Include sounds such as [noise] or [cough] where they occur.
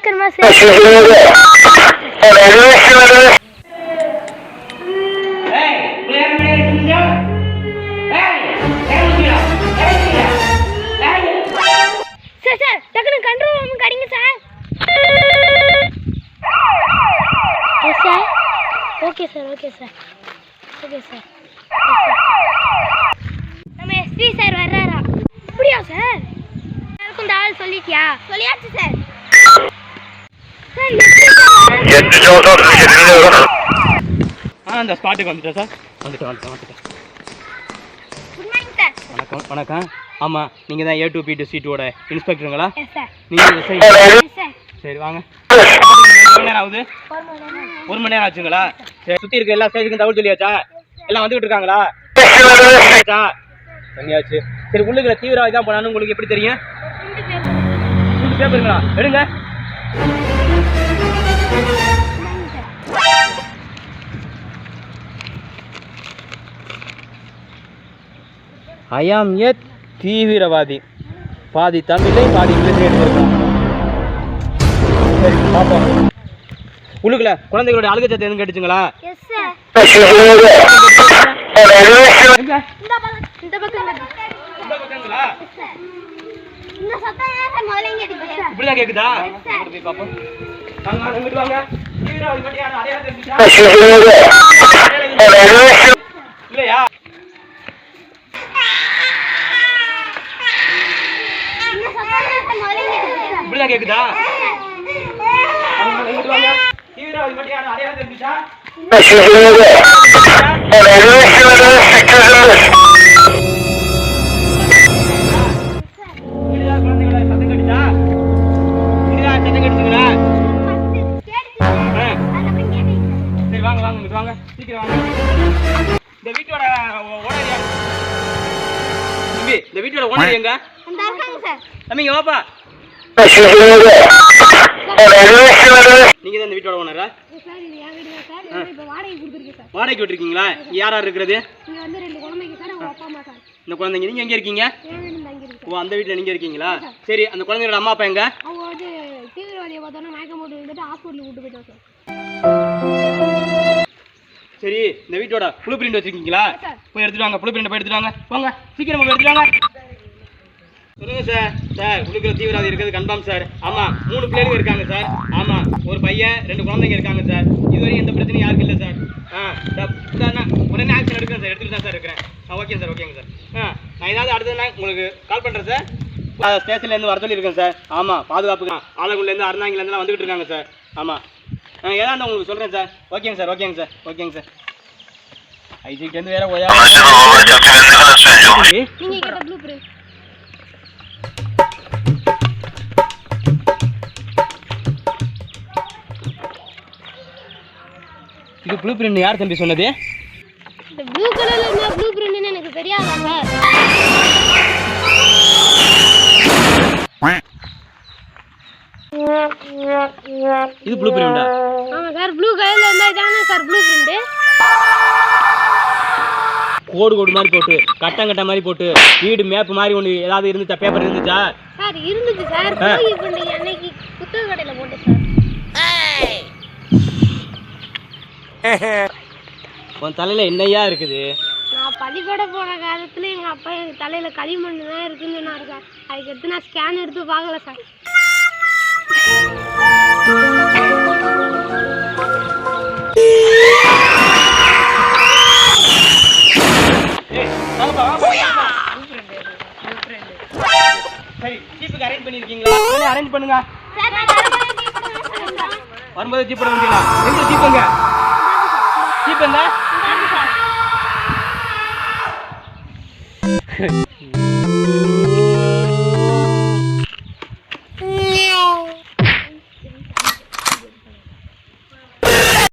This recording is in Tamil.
சீக்கிரமா சரி சார் சார் டக்குனு control room கடிங்க sir yes sir okay sir okay sir okay sir நம்ம எஸ்பி சார் வர்றாரா? அப்படியா சார் எல்லாருக்கும் இந்த ஆள் சொல்லிட்டியா? சொல்லியாச்சு சார் இந்த ஸ்பாட்டுக்கு வந்துட்டேன் சார். வந்துட்டேன் வந்துட்டேன் வந்துட்டேன். குட் மார்னிங் சார் வணக்கம் வணக்கம். ஆமாம் நீங்கள் தான் A two B two C டூவோட இன்ஸ்பெக்டருங்களா எஸ் சார் நீங்கள் சார் சரி வாங்க. எவ்வளோ நேரம் ஆகுது. ஒரு மணி நேரம் மணி ஆச்சுங்களா? சரி சுற்றி இருக்க எல்லா ஸ்டேஜுக்கும் தகவல் சொல்லியாச்சா? எல்லாம் வந்துகிட்டு இருக்காங்களா? பண்ணியாச்சு? சரி உள்ளுக்குள்ள தீவிரவாதி தான் போனான்னு உங்களுக்கு எப்படி தெரியும்? பேப்பருங்களா எடுங்க. ஐயாம் ஏ தீவிரவாதி. பாதி தமிழை பாதி இங்கிலீஷ் எடுத்திருக்கான் சரி பார்ப்போம். உள்ளுக்குள்ள குழந்தைகளோட அழுகை சத்தம் எதுவும் கேட்டுச்சுங்களா? இப்படிதான் கேக்குதா? போய் பார்ப்போம். வாங்க வாங்க, இங்கிட்டு வாங்க தீவிரவாதி மட்டும் யாரும் அடையாளம் தெரிஞ்சுச்சா? இல்லையா இந்த சத்தம் ஏன் சார் முதல்ல இங்க அடிக்குது சார் இப்படிதான் கேக்குதா? வாங்க, வாங்க, வாங்க தீவிரவாதி மட்டும் தம்பி இந்த வீட்டோட ஓனர் எங்க? அந்த இருக்காங்க சார். தம்பிங்க வாப்பா. நீங்க தான் இந்த வீட்டோட ஓனரா வாடகைக்கு விட்டுருக்கீங்களா? யார் யார் இருக்கிறது? இங்க இந்த குழந்தைங்க நீங்க எங்க இருக்கீங்க? ஓ அந்த வீட்ல நீங்க இருக்கீங்களா? சரி. அந்த குழந்தைங்களோட அம்மா அப்பா எங்க? தீவிரவாதியை பார்த்தோன்னா மயக்கம் போட்டு ஹாஸ்பிட்டலுக்கு கூட்டு போயிட்டோம் சார் இந்த வீட்டோட ப்ளூ பிரிண்ட் வச்சிருக்கீங்களா? சார். போய் எடுத்துட்டு வாங்க ப்ளூ பிரிண்ட் போய் எடுத்துட்டு வாங்க. போங்க சீக்கிரம் போய் எடுத்துட்டு வாங்க. சொல்லுங்க சார். சார் உள்ளுக்குள்ள தீவிரவாதி இருக்கிறது கன்ஃபார்ம் சார். ஆமா மூணு பிள்ளைங்க இருக்காங்க சார். ஆமா ஒரு பையன் ரெண்டு குழந்தைங்க இருக்காங்க சார். இதுவரையும் எந்த பிரச்சனையும் யாருக்கும் இல்லை சார். ஆ சார் நான் உடனே ஆக்ஷன் எடுக்கிறேன் சார். எடுத்துட்டு தான் சார் இருக்கிறேன். ஆ ஓகே சார் ஓகேங்க சார். ஆ நான் ஏதாவது அடுத்தது நான் உங்களுக்கு கால் பண்ணுறேன் சார். ஸ்டேஷன்லேருந்து வர சொல்லியிருக்கேன் சார். ஆமாம் பாதுகாப்பு ஆலங்குலேருந்து அறந்தாங்கிலேருந்துலாம் வந்துகிட்டு இருக்காங்க சார். ஆமாம் நான் ஏதாவது உங்களுக்கு சொல்கிறேன் சார். ஓகேங்க சார் ஓகேங்க சார் ஓகேங்க சார். ஐசிக்கிட்டேருந்து வேற ஓயா இது ப்ளூ பிரிண்ட் யார் தம்பி சொன்னது? இந்த ப்ளூ கலர்ல இருந்தா ப்ளூ பிரிண்ட்னு எனக்கு தெரியாதா சார்? இது ப்ளூ பிரிண்டா ஆமா சார் ப்ளூ கலர்ல இருந்தா இதானே சார் ப்ளூ பிரிண்ட் கோடு கோடு மாதிரி போட்டு கட்டம் கட்ட மாதிரி போட்டு வீடு மேப் மாதிரி ஒன்று ஏதாவது இருந்துச்சா பேப்பர் இருந்துச்சா? சார் இருந்துச்சு சார் அன்னைக்கு புத்தக கடையில போட்டு சார் [laughs] உன் தலையில் என்னையா இருக்குது? நான் பள்ளிக்கூட போன காலத்துல எங்க அப்பா எங்க தலையில களிமண் தான் இருக்குன்னு சொன்னாரு சார் அதுக்கு எடுத்து நான் ஸ்கேன் எடுத்து பார்க்கல சார் அரேஞ்ச் பண்ணுங்க வரும்போது ஜீப் ஜீப் வந்துங்களா எங்க ஜீப்புங்க ஜீப் எங்க.